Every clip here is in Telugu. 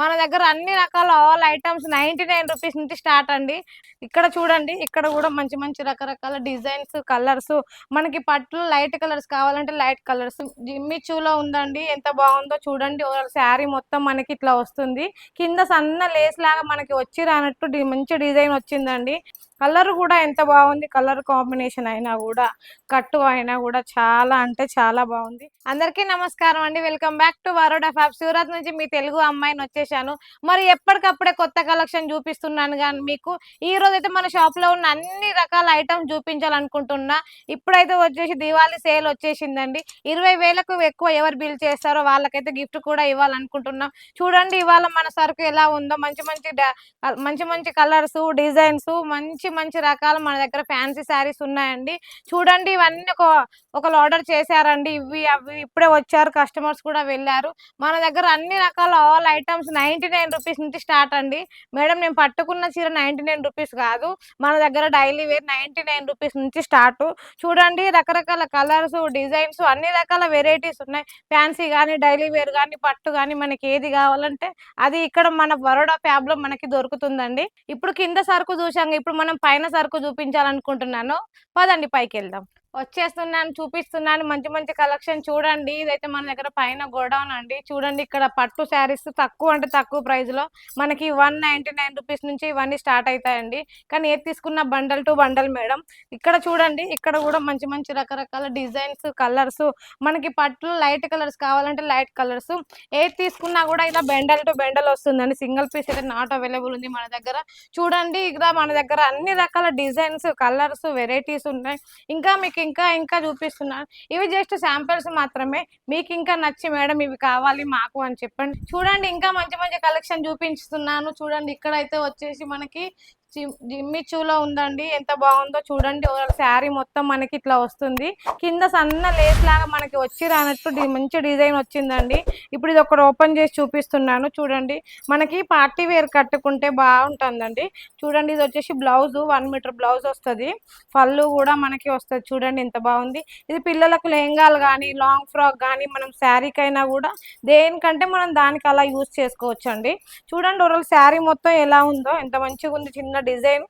మన దగ్గర అన్ని రకాల all items ninety nine rupees నుంచి స్టార్ట్ అండి. ఇక్కడ చూడండి ఇక్కడ కూడా మంచి మంచి రకరకాల డిజైన్స్ కలర్స్. మనకి పట్లు లైట్ కలర్స్ కావాలంటే లైట్ కలర్స్. జిమ్మి చూలో ఉందండి ఎంత బాగుందో చూడండి. శారీ మొత్తం మనకి ఇట్లా వస్తుంది. కింద సన్న లేస్ లాగా మనకి వచ్చి రానట్టు మంచి డిజైన్ వచ్చిందండి. కలర్ కూడా ఎంత బాగుంది కలర్ కాంబినేషన్ అయినా కూడా కట్టు అయినా కూడా చాలా అంటే చాలా బాగుంది. అందరికీ నమస్కారం అండి. Welcome back to Varoda fab Surat నుంచి మీ తెలుగు అమ్మాయిని వచ్చేసాను. మరి ఎప్పటికప్పుడే కొత్త కలెక్షన్ చూపిస్తున్నాను కానీ మీకు. ఈ రోజు అయితే మన షాప్లో ఉన్న అన్ని రకాల ఐటమ్స్ చూపించాలనుకుంటున్నా. ఇప్పుడైతే వచ్చేసి దివాళీ సేల్ వచ్చేసిందండి. ఇరవై వేలకు ఎక్కువ ఎవరు బిల్ చేస్తారో వాళ్ళకైతే గిఫ్ట్ కూడా ఇవ్వాలనుకుంటున్నాం. చూడండి ఇవాళ మన సరుకు ఎలా ఉందో. మంచి మంచి మంచి మంచి కలర్స్ డిజైన్స్ మంచి మంచి రకాలు మన దగ్గర ఫ్యాన్సీ శారీస్ ఉన్నాయండి. చూడండి ఇవన్నీ ఒక ఒకరు ఆర్డర్ చేశారండి. ఇవి అవి ఇప్పుడే వచ్చారు. కస్టమర్స్ కూడా వెళ్ళారు. మన దగ్గర అన్ని రకాల all items ninety nine rupees నుంచి స్టార్ట్ అండి. మేడం నేను పట్టుకున్న చీర నైన్టీ నైన్ రూపీస్ కాదు. మన దగ్గర daily wear ninety nine rupees నుంచి స్టార్ట్. చూడండి రకరకాల కలర్స్ డిజైన్స్ అన్ని రకాల వెరైటీస్ ఉన్నాయి. ఫ్యాన్సీ కానీ డైలీ వేర్ కానీ పట్టు కానీ మనకి ఏది కావాలంటే అది ఇక్కడ మన బరోడా ఫ్యాబ్లో మనకి దొరుకుతుందండి. ఇప్పుడు కింద సరుకు చూసాం ఇప్పుడు మనం పైన సరుకు చూపించాలనుకుంటున్నాను పదండి పైకి వెళ్దాం వచ్చేస్తున్నాను చూపిస్తున్నాను మంచి మంచి కలెక్షన్ చూడండి. ఇదైతే మన దగ్గర పైన గోడౌన్ అండి. చూడండి ఇక్కడ పట్టు శారీస్ తక్కువ అంటే తక్కువ ప్రైస్లో మనకి వన్ నైన్టీ నైన్ రూపీస్ నుంచి ఇవన్నీ స్టార్ట్ అవుతాయండి కానీ ఏది తీసుకున్న బండల్ టు బండల్ మేడం ఇక్కడ చూడండి ఇక్కడ కూడా మంచి మంచి రకరకాల డిజైన్స్ కలర్స్ మనకి పట్లు లైట్ కలర్స్ కావాలంటే లైట్ కలర్స్ ఏది తీసుకున్నా కూడా ఇలా బెండల్ టు బెండల్ వస్తుందండి. సింగిల్ పీస్ అయితే నాట్ అవైలబుల్ ఉంది మన దగ్గర. చూడండి ఇక్కడ మన దగ్గర అన్ని రకాల డిజైన్స్ కలర్స్ వెరైటీస్ ఉన్నాయి. ఇంకా మీకు ఇంకా ఇంకా చూపిస్తున్నాను ఇవి జస్ట్ శాంపిల్స్ మాత్రమే. మీకు ఇంకా నచ్చి మేడం ఇవి కావాలి మాకు అని చెప్పండి. చూడండి ఇంకా మంచి మంచి కలెక్షన్ చూపిస్తున్నాను. చూడండి ఇక్కడైతే వచ్చేసి మనకి జిమ్మి చూలో ఉందండి. ఎంత బాగుందో చూడండి. శారీ మొత్తం మనకి ఇట్లా వస్తుంది. కింద సన్న లేస్ లాగా మనకి వచ్చి రానట్టు మంచి డిజైన్ వచ్చిందండి. ఇప్పుడు ఇది ఒకటి ఓపెన్ చేసి చూపిస్తున్నాను. చూడండి. మనకి పార్టీ వేర్ కట్టుకుంటే బాగుంటుందండి. చూడండి ఇది వచ్చేసి బ్లౌజ్ వన్ మీటర్ బ్లౌజ్ వస్తుంది. పళ్ళు కూడా మనకి వస్తుంది. చూడండి ఎంత బాగుంది. ఇది పిల్లలకు లెహంగాలు కానీ లాంగ్ ఫ్రాక్ కానీ మనం శారీకైనా కూడా దేనికంటే మనం దానికి అలా యూజ్ చేసుకోవచ్చు అండి చూడండి ఓవరాల్ శారీ మొత్తం ఎలా ఉందో. ఎంత మంచిగా ఉంది చిన్న డిజైన్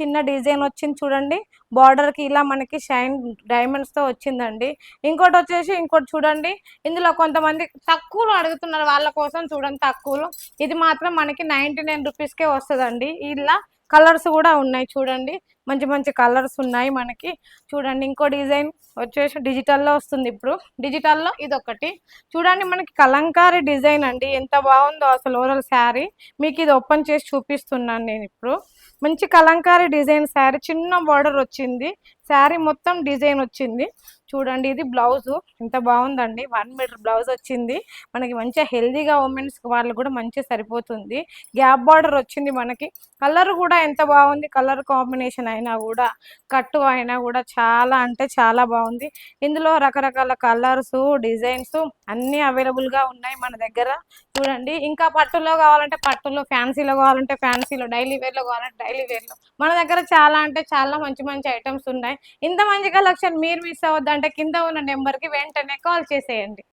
చిన్న డిజైన్ వచ్చింది చూడండి. బార్డర్కి ఇలా మనకి షైన్ డైమండ్స్తో వచ్చిందండి. ఇంకోటి వచ్చేసి ఇంకోటి చూడండి. ఇందులో కొంతమంది తక్కువలో అడుగుతున్నారు వాళ్ళ కోసం చూడండి తక్కువలో. ఇది మాత్రం మనకి నైన్టీ నైన్ రూపీస్కే వస్తుందండి. ఇలా కలర్స్ కూడా ఉన్నాయి చూడండి. మంచి మంచి కలర్స్ ఉన్నాయి మనకి. చూడండి ఇంకో డిజైన్ వచ్చేసి డిజిటల్లో వస్తుంది ఇప్పుడు. డిజిటల్లో ఇది ఒకటి చూడండి మనకి కలంకారీ డిజైన్ అండి. ఎంత బాగుందో అసలు ఓవరాల్ శారీ. మీకు ఇది ఓపెన్ చేసి చూపిస్తున్నాను నేను ఇప్పుడు. మంచి కలంకారీ డిజైన్ శారీ. చిన్న బార్డర్ వచ్చింది. శారీ మొత్తం డిజైన్ వచ్చింది. చూడండి ఇది బ్లౌజు ఎంత బాగుందండి. వన్ మీటర్ బ్లౌజ్ వచ్చింది. మనకి మంచిగా హెల్దీగా ఉమెన్స్ వాళ్ళు కూడా మంచిగా సరిపోతుంది. గ్యాప్ బార్డర్ వచ్చింది మనకి. కలర్ కూడా ఎంత బాగుంది. కలర్ కాంబినేషన్ అయినా కూడా కట్టు అయినా కూడా చాలా అంటే చాలా బాగుంది. ఇందులో రకరకాల కలర్స్ డిజైన్స్ అన్నీ అవైలబుల్గా గా ఉన్నాయి మన దగ్గర. చూడండి ఇంకా పట్టులో కావాలంటే పట్టులో ఫ్యాన్సీలో కావాలంటే ఫ్యాన్సీలో డైలీ వేర్లో కావాలంటే డైలీ వేర్లో. మన దగ్గర చాలా అంటే చాలా మంచి మంచి ఐటమ్స్ ఉన్నాయి. ఇంత మంచి కలెక్షన్ మీరు మిస్ అవ్వద్దంటే కింద ఉన్న నెంబర్కి వెంటనే కాల్ చేసేయండి.